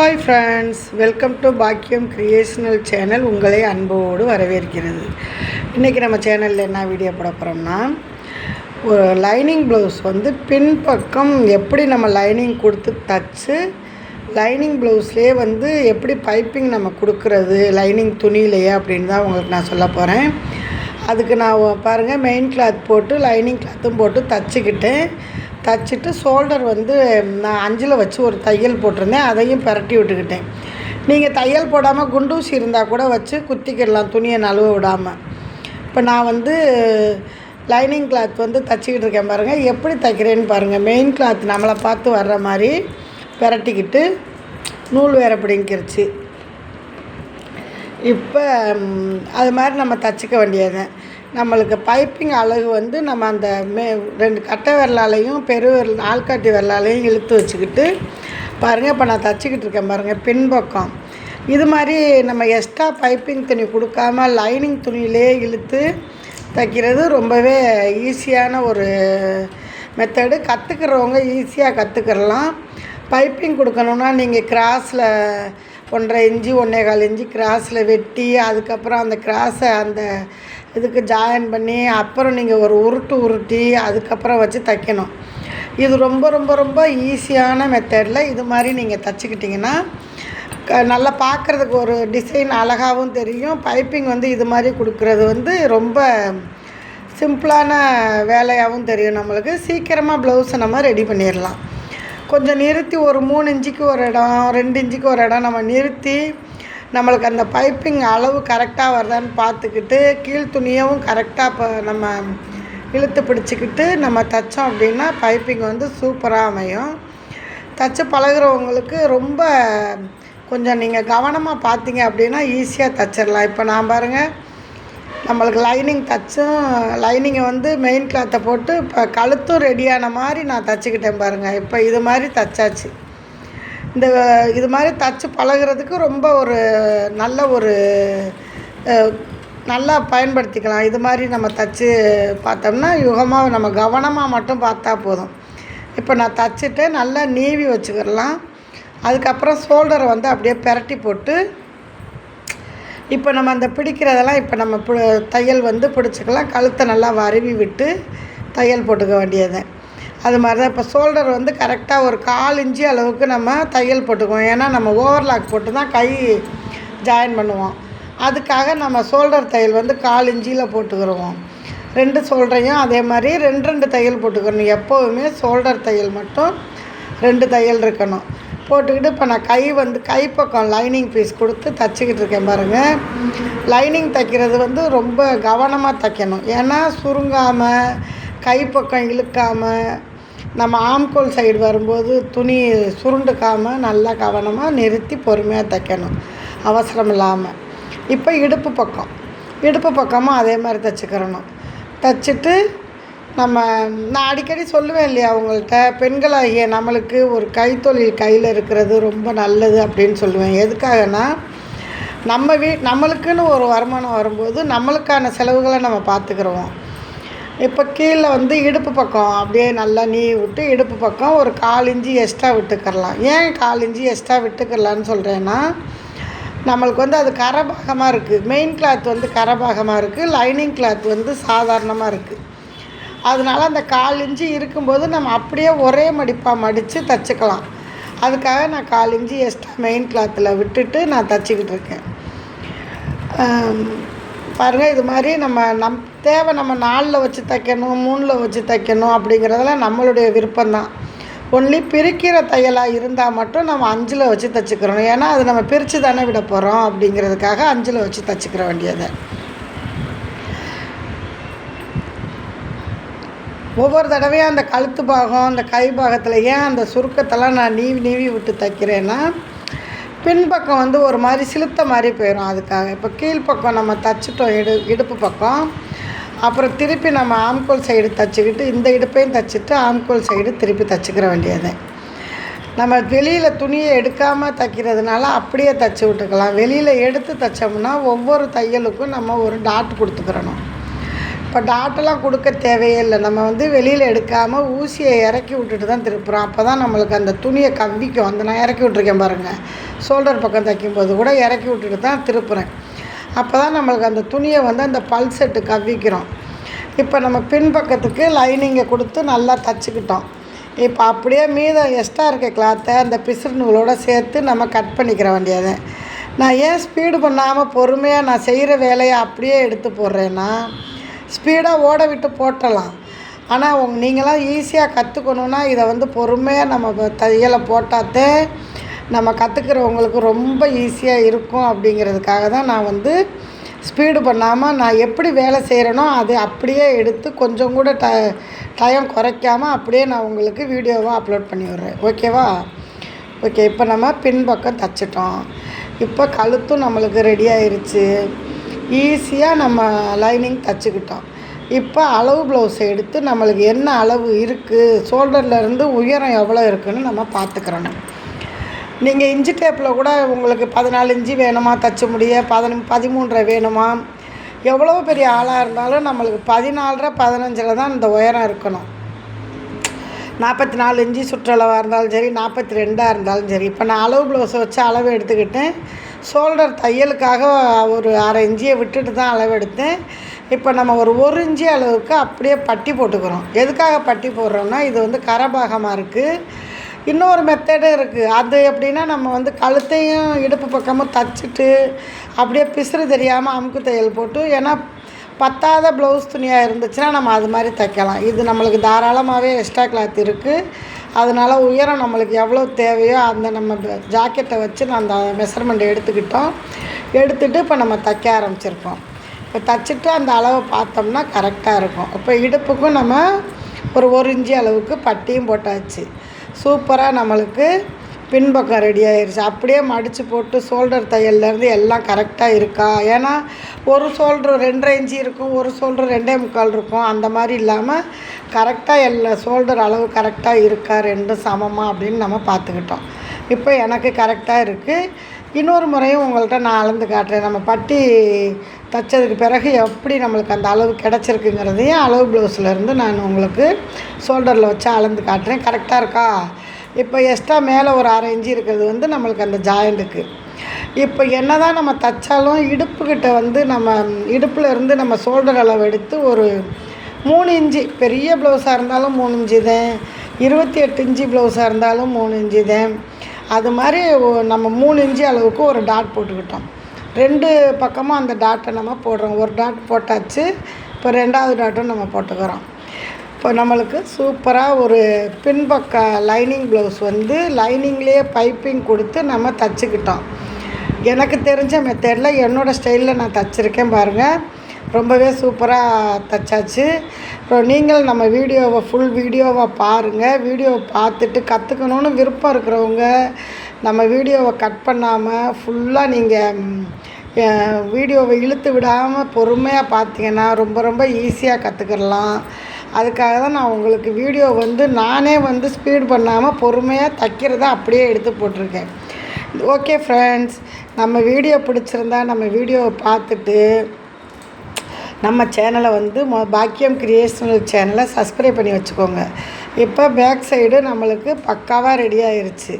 Hi friends welcome to பாக்கியம் க்ரியேஷனல் channel உங்களை அன்போடு வரவேற்கிறது. இன்றைக்கி நம்ம சேனலில் என்ன வீடியோ போட போகிறோம்னா ஒரு லைனிங் ப்ளவுஸ் வந்து பின்பக்கம் எப்படி நம்ம லைனிங் கொடுத்து தச்சு லைனிங் ப்ளவுஸ்லேயே வந்து எப்படி பைப்பிங் நம்ம கொடுக்குறது லைனிங் துணியிலையே அப்படின்னு தான் உங்களுக்கு நான் சொல்ல போகிறேன் அதுக்கு நான் பாருங்கள் மெயின் கிளாத் போட்டு லைனிங் கிளாத்தும் போட்டு தச்சுக்கிட்டேன் தைச்சிட்டு ஷோல்டர் வந்து நான் அஞ்சில் வச்சு ஒரு தையல் போட்டிருந்தேன் அதையும் பரட்டி விட்டுக்கிட்டேன். நீங்கள் தையல் போடாமல் குண்டூசி இருந்தால் கூட வச்சு குத்திக்கிடலாம் துணியை நழுவ விடாமல் இப்போ நான் வந்து லைனிங் கிளாத் வந்து தைச்சிக்கிட்டு இருக்கேன் பாருங்கள் எப்படி தைக்கிறேன்னு பாருங்கள் மெயின் கிளாத் நம்மளை பார்த்து வர்ற மாதிரி பெரட்டிக்கிட்டு நூல் வேற பிடிங்கிருச்சு. இப்போ அது மாதிரி நம்ம தச்சுக்க வேண்டியது. நம்மளுக்கு பைப்பிங் அழகு வந்து நம்ம அந்த மே ரெண்டு கட்டை விரலாலையும் பெரு விரல் ஆள்காட்டி விரலாலையும் இழுத்து வச்சுக்கிட்டு பாருங்கள் இப்போ நான் தச்சுக்கிட்டு இருக்கேன் பாருங்கள் பின்பக்கம். இது மாதிரி நம்ம எக்ஸ்ட்ரா பைப்பிங் துணி கொடுக்காம லைனிங் துணியிலே இழுத்து தைக்கிறது ரொம்பவே ஈஸியான ஒரு மெத்தடு கற்றுக்கிறவங்க ஈஸியாக கற்றுக்கிறலாம் பைப்பிங் கொடுக்கணுன்னா நீங்கள் கிராஸில் ஒன்றரை இஞ்சி ஒன்றே கால் இஞ்சி கிராஸில் வெட்டி அதுக்கப்புறம் அந்த கிராஸை அந்த இதுக்கு ஜாயின் பண்ணி அப்புறம் நீங்கள் ஒரு உருட்டு உருட்டி அதுக்கப்புறம் வச்சு தைக்கணும். இது ரொம்ப ரொம்ப ரொம்ப ஈஸியான மெத்தடில் இது மாதிரி நீங்கள் தைச்சிக்கிட்டிங்கன்னா க நல்லா பார்க்குறதுக்கு ஒரு டிசைன் அழகாகவும் தெரியும். பைப்பிங் வந்து இது மாதிரி கொடுக்குறது வந்து ரொம்ப சிம்பிளான வேலையாகவும் தெரியும் நம்மளுக்கு. சீக்கிரமாக ப்ளவுஸை நம்ம ரெடி பண்ணிடலாம். கொஞ்சம் நிறுத்தி ஒரு மூணு இன்ச்சுக்கு ஒரு இடம் ரெண்டு இன்ச்சுக்கு ஒரு இடம் நம்ம நிறுத்தி நம்மளுக்கு அந்த பைப்பிங் அளவு கரெக்டாக வருதான்னு பார்த்துக்கிட்டு கீழ் துணியவும் கரெக்டாக இப்போ நம்ம இழுத்து பிடிச்சிக்கிட்டு நம்ம தைச்சோம் அப்படின்னா பைப்பிங் வந்து சூப்பராக அமையும். தச்சு பழகுறவங்களுக்கு ரொம்ப கொஞ்சம் நீங்கள் கவனமாக பார்த்தீங்க அப்படின்னா ஈஸியாக தச்சிடலாம். இப்போ நான் பாருங்கள் நம்மளுக்கு லைனிங் தைச்சும் லைனிங்கை வந்து மெயின் கிளாத்தை போட்டு இப்போ கழுத்தும் ரெடியான மாதிரி நான் தச்சுக்கிட்டேன் பாருங்கள் இப்போ இது மாதிரி தச்சாச்சு. இந்த இது மாதிரி தச்சு பழகுறதுக்கு ரொம்ப ஒரு நல்ல ஒரு நல்லா பயன்படுத்திக்கலாம். இது மாதிரி நம்ம தச்சு பார்த்தோம்னா யுகமாக நம்ம கவனமாக மட்டும் பார்த்தா போதும். இப்போ நான் தச்சுட்டு நல்லா நீவி வச்சுக்கிடலாம். அதுக்கப்புறம் ஷோல்டரை வந்து அப்படியே பெரட்டி போட்டு இப்போ நம்ம அந்த பிடிக்கிறதெல்லாம் இப்போ நம்ம பு தையல் வந்து பிடிச்சிக்கலாம். கழுத்தை நல்லா வருவி விட்டு தையல் போட்டுக்க வேண்டியது. அது மாதிரி தான் இப்போ ஷோல்டர் வந்து கரெக்டாக ஒரு கால் இன்ச்சு அளவுக்கு நம்ம தையல் போட்டுக்குவோம். ஏன்னா நம்ம ஓவர்லாக் போட்டு தான் கை ஜாயின் பண்ணுவோம். அதுக்காக நம்ம ஷோல்டர் தையல் வந்து கால் இன்ச்சியில் போட்டுக்கிறோம். ரெண்டு ஷோல்டரையும் அதே மாதிரி ரெண்டு ரெண்டு தையல் போட்டுக்கணும். எப்போவுமே ஷோல்டர் தையல் மட்டும் ரெண்டு தையல் இருக்கணும். போட்டுக்கிட்டு இப்போ நான் கை வந்து கைப்பக்கம் லைனிங் பீஸ் கொடுத்து தச்சுக்கிட்டு இருக்கேன் பாருங்கள் லைனிங் தைக்கிறது வந்து ரொம்ப கவனமாக தைக்கணும். ஏன்னா சுருங்காமல் கைப்பக்கம் இழுக்காமல் நம்ம ஆம்கோல் சைடு வரும்போது துணி சுருண்டுக்காமல் நல்லா கவனமாக நிறுத்தி பொறுமையாக தைக்கணும். அவசரம் இல்லாமல் இப்போ இடுப்பு பக்கம். இடுப்பு பக்கமும் அதே மாதிரி தைச்சிக்கிறணும். தைச்சிட்டு நம்ம நான் அடிக்கடி சொல்லுவேன் இல்லையா அவங்கள்ட்ட பெண்களாகிய நம்மளுக்கு ஒரு கைத்தொழில் கையில் இருக்கிறது ரொம்ப நல்லது அப்படின்னு சொல்லுவேன். எதுக்காகனா நம்ம வீ நம்மளுக்குன்னு ஒரு வருமானம் வரும்போது நம்மளுக்கான செலவுகளை நம்ம பார்த்துக்கிறோம். இப்போ கீழே வந்து இடுப்பு பக்கம் அப்படியே நல்லா நீ விட்டு இடுப்பு பக்கம் ஒரு கால் இஞ்சி எக்ஸ்ட்ரா விட்டுக்கரலாம் ஏன் கால் இஞ்சி எக்ஸ்ட்ரா விட்டுக்கரலான்னு சொல்கிறேன்னா நம்மளுக்கு வந்து அது கரபாகமாக இருக்குது மெயின் கிளாத் வந்து கரபாகமாக இருக்குது லைனிங் கிளாத் வந்து சாதாரணமாக இருக்குது அதனால அந்த கால் இஞ்சி இருக்கும்போது நம்ம அப்படியே ஒரே மடிப்பாக மடித்து தச்சுக்கலாம். அதுக்காக நான் கால் இஞ்சி எக்ஸ்ட்ரா மெயின் கிளாத்தில் விட்டுட்டு நான் தைச்சிக்கிட்டு இருக்கேன். பாருங்கள் இது மாதிரி நம்ம நம் தேவை நம்ம நாலில் வச்சு தைக்கணும் மூணில் வச்சு தைக்கணும் அப்படிங்கிறதெல்லாம் நம்மளுடைய விருப்பம்தான். ஒன்லி பிரிக்கிற தையலாக இருந்தால் மட்டும் நம்ம அஞ்சில் வச்சு தச்சுக்கிறோம் ஏன்னா அது நம்ம பிரித்து தானே விட போகிறோம் அப்படிங்கிறதுக்காக அஞ்சில் வச்சு தச்சுக்கிற வேண்டியதை. ஒவ்வொரு தடவையும் அந்த கழுத்து பாகம் அந்த கை பாகத்தில் ஏன் அந்த சுருக்கத்தெல்லாம் நான் நீவி நீவி விட்டு தைக்கிறேன்னா பின்பக்கம் வந்து ஒரு மாதிரி சிலுத்த மாதிரி போயிடும் அதுக்காக. இப்போ கீழ்ப்பக்கம் நம்ம தச்சுட்டோம் இடு இடுப்பு பக்கம். அப்புறம் திருப்பி நம்ம ஆம்கோல் சைடு தச்சுக்கிட்டு இந்த இடுப்பையும் தச்சுட்டு ஆம்கோல் சைடு திருப்பி தச்சுக்கிற வேண்டியது. நம்ம வெளியில் துணியை எடுக்காமல் தைக்கிறதுனால அப்படியே தச்சு விட்டுக்கலாம். வெளியில் எடுத்து தைச்சோம்னா ஒவ்வொரு தையலுக்கும் நம்ம ஒரு டாட் கொடுத்துக்கிறணும். இப்போ டாட்டெல்லாம் கொடுக்க தேவையில்லை. நம்ம வந்து வெளியில் எடுக்காமல் ஊசியை இறக்கி விட்டுட்டு தான் திருப்புறோம். அப்போ தான் நம்மளுக்கு அந்த துணியை கவ்விக்கும் அந்த நான் இறக்கி விட்ருக்கேன் பாருங்கள் ஷோல்டர் பக்கம் தைக்கும்போது கூட இறக்கி விட்டுட்டு தான் திருப்புறேன். அப்போ தான் நம்மளுக்கு அந்த துணியை வந்து அந்த பல்செட்டு கவ்விக்கிறோம் இப்போ நம்ம பின்பக்கத்துக்கு லைனிங்கை கொடுத்து நல்லா தச்சுக்கிட்டோம். இப்போ அப்படியே மீதம் எக்ஸ்ட்ரா இருக்க கிளாத்தை அந்த பிசுறுநூலோடு சேர்த்து நம்ம கட் பண்ணிக்கிற வேண்டியது. நான் ஏன் ஸ்பீடு பண்ணாமல் பொறுமையாக நான் செய்கிற வேலையை அப்படியே எடுத்து போடுறேன்னா ஸ்பீடாக ஓட விட்டு போட்டலாம். ஆனால் உங் நீங்களாம் ஈஸியாக கற்றுக்கணுன்னா இதை வந்து பொறுமையாக நம்ம தையலை போட்டாத்தே நம்ம கற்றுக்கிறவங்களுக்கு ரொம்ப ஈஸியாக இருக்கும் அப்படிங்கிறதுக்காக தான் நான் வந்து ஸ்பீடு பண்ணாமல் நான் எப்படி வேலை செய்கிறேனோ அதை அப்படியே எடுத்து கொஞ்சம் கூட ட டைம் குறைக்காமல் அப்படியே நான் உங்களுக்கு வீடியோவாக அப்லோட் பண்ணி விட்றேன். ஓகேவா? ஓகே இப்போ நம்ம பின்பக்கம் தச்சிட்டோம். இப்போ கழுத்தும் நம்மளுக்கு ரெடி ஆயிடுச்சு ஈஸியாக நம்ம லைனிங் தச்சுக்கிட்டோம். இப்போ அளவு ப்ளவுஸை எடுத்து நம்மளுக்கு என்ன அளவு இருக்குது ஷோல்டர்லேருந்து உயரம் எவ்வளோ இருக்குன்னு நம்ம பார்த்துக்கிறணும். நீங்கள் இன்ச்சி டேப்பில் கூட உங்களுக்கு பதினாலு இன்ச்சு வேணுமா தைச்ச முடிய பதின பதிமூன்றரை வேணுமா? எவ்வளோ பெரிய ஆளாக இருந்தாலும் நம்மளுக்கு பதினாலரை பதினஞ்சில் தான் இந்த உயரம் இருக்கணும். நாற்பத்தி நாலு இன்ச்சு சுற்றளவாக இருந்தாலும் சரி நாற்பத்தி ரெண்டாக இருந்தாலும் சரி. இப்போ நான் அளவு ப்ளவுஸை வச்சு அளவு எடுத்துக்கிட்டேன். ஷோல்டர் தையலுக்காக ஒரு அரை இஞ்சியை விட்டுட்டு தான் அளவு எடுத்தேன். இப்போ நம்ம ஒரு ஒரு இஞ்சி அளவுக்கு அப்படியே பட்டி போட்டுக்கிறோம். எதுக்காக பட்டி போடுறோன்னா இது வந்து கரபாகமாக இருக்குது இன்னொரு மெத்தடும் இருக்குது அது எப்படின்னா நம்ம வந்து கழுத்தையும் இடுப்பு பக்கமும் தச்சுட்டு அப்படியே பிசுறு தெரியாமல் அமுக்கு தையல் போட்டு ஏன்னா பத்தாத ப்ளவுஸ் துணியாக இருந்துச்சுன்னா நம்ம அது மாதிரி தைக்கலாம். இது நம்மளுக்கு தாராளமாகவே எக்ஸ்ட்ரா கிளாத் இருக்குது அதனால உயரம் நம்மளுக்கு எவ்வளோ தேவையோ அந்த நம்ம ஜாக்கெட்டை வச்சு நான் அந்த மெஷர்மெண்ட் எடுத்துக்கிட்டோம். எடுத்துகிட்டு இப்போ நம்ம தைக்க ஆரம்பிச்சிருக்கோம். இப்போ தைச்சிட்டு அந்த அளவை பார்த்தோம்னா கரெக்டாக இருக்கும். இப்போ இடுப்புக்கும் நம்ம ஒரு ஒரு இஞ்சி அளவுக்கு பட்டியும் போட்டாச்சு. சூப்பராக நம்மளுக்கு பின்பக்கம் ரெடி ஆயிடுச்சு அப்படியே மடித்து போட்டு ஷோல்டர் தையல்லேருந்து எல்லாம் கரெக்டாக இருக்கா? ஏன்னா ஒரு ஷோல்டர் ரெண்டரை இன்ச்சு இருக்கும் ஒரு சோல்டர் ரெண்டே முக்கால் இருக்கும். அந்த மாதிரி இல்லாமல் கரெக்டாக எல்லா ஷோல்டர் அளவு கரெக்டாக இருக்கா? ரெண்டும் சமமாக அப்படின்னு நம்ம பார்த்துக்கிட்டோம். இப்போ எனக்கு கரெக்டாக இருக்குது இன்னொரு முறையும் உங்கள்கிட்ட நான் அளந்து காட்டுறேன். நம்ம பட்டி தைச்சதுக்கு பிறகு எப்படி நம்மளுக்கு அந்த அளவு கிடச்சிருக்குங்கிறதையும் அளவு ப்ளவுஸில் இருந்து நான் உங்களுக்கு ஷோல்டரில் வச்சு அளந்து காட்டுறேன். கரெக்டாக இருக்கா? இப்போ எக்ஸ்ட்ரா மேலே ஒரு அரை இஞ்சி இருக்கிறது வந்து நம்மளுக்கு அந்த ஜாயிண்ட்டுக்கு இப்போ என்ன தான் நம்ம தைச்சாலும் இடுப்புக்கிட்ட வந்து நம்ம இடுப்பில் இருந்து நம்ம ஷோல்டர் அளவு எடுத்து ஒரு மூணு இன்ச்சு பெரிய ப்ளவுஸாக இருந்தாலும் மூணு இன்ச்சு தான் இருபத்தி எட்டு இன்ச்சு ப்ளவுஸாக இருந்தாலும் மூணு இன்ச்சு தான். அது மாதிரி நம்ம மூணு இன்ச்சு அளவுக்கு ஒரு டாட் போட்டுக்கிட்டோம். ரெண்டு பக்கமும் அந்த டாட்டை நம்ம போடுறோம். ஒரு டாட் போட்டாச்சு இப்போ ரெண்டாவது டாட்டும் நம்ம போட்டுக்கிறோம். இப்போ நம்மளுக்கு சூப்பராக ஒரு பின்பக்க லைனிங் ப்ளவுஸ் வந்து லைனிங்லேயே பைப்பிங் கொடுத்து நம்ம தச்சுக்கிட்டோம். எனக்கு தெரிஞ்ச மெத்தடில் என்னோடய ஸ்டைலில் நான் தச்சுருக்கேன் பாருங்கள் ரொம்பவே சூப்பராக தச்சாச்சு. அப்புறம் நீங்கள் நம்ம வீடியோவை ஃபுல் வீடியோவை பாருங்கள் வீடியோவை பார்த்துட்டு கற்றுக்கணுன்னு விருப்பம் இருக்கிறவங்க நம்ம வீடியோவை கட் பண்ணாமல் ஃபுல்லாக நீங்கள் வீடியோவை இழுத்து விடாமல் பொறுமையாக பார்த்தீங்கன்னா ரொம்ப ரொம்ப ஈஸியாக கற்றுக்கிடலாம் அதுக்காக தான் நான் உங்களுக்கு வீடியோ வந்து நானே வந்து ஸ்பீட் பண்ணாமல் பொறுமையாக தைக்கிறத அப்படியே எடுத்து போட்டிருக்கேன். ஓகே ஃப்ரெண்ட்ஸ் நம்ம வீடியோ பிடிச்சிருந்தா நம்ம வீடியோவை பார்த்துட்டு நம்ம சேனலை வந்து மொ பாக்கியம் கிரியேஷனல் சேனலை சப்ஸ்கிரைப் பண்ணி வச்சுக்கோங்க. இப்போ பேக் சைடு நம்மளுக்கு பக்காவாக ரெடி ஆயிருச்சு.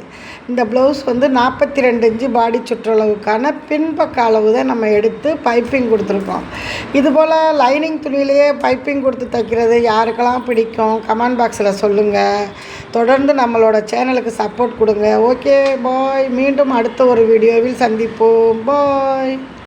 இந்த ப்ளவுஸ் வந்து நாற்பத்தி ரெண்டு இன்ச்சு பாடி சுற்றளவுக்கான பின்பக்க அளவு தான் நம்ம எடுத்து பைப்பிங் கொடுத்துருக்கோம். இதுபோல் லைனிங் துணியிலேயே பைப்பிங் கொடுத்து தைக்கிறது யாருக்கெல்லாம் பிடிக்கும்? கமெண்ட் பாக்ஸில் சொல்லுங்கள் தொடர்ந்து நம்மளோட சேனலுக்கு சப்போர்ட் கொடுங்க. ஓகே பாய் மீண்டும் அடுத்த ஒரு வீடியோவில் சந்திப்போம். பாய்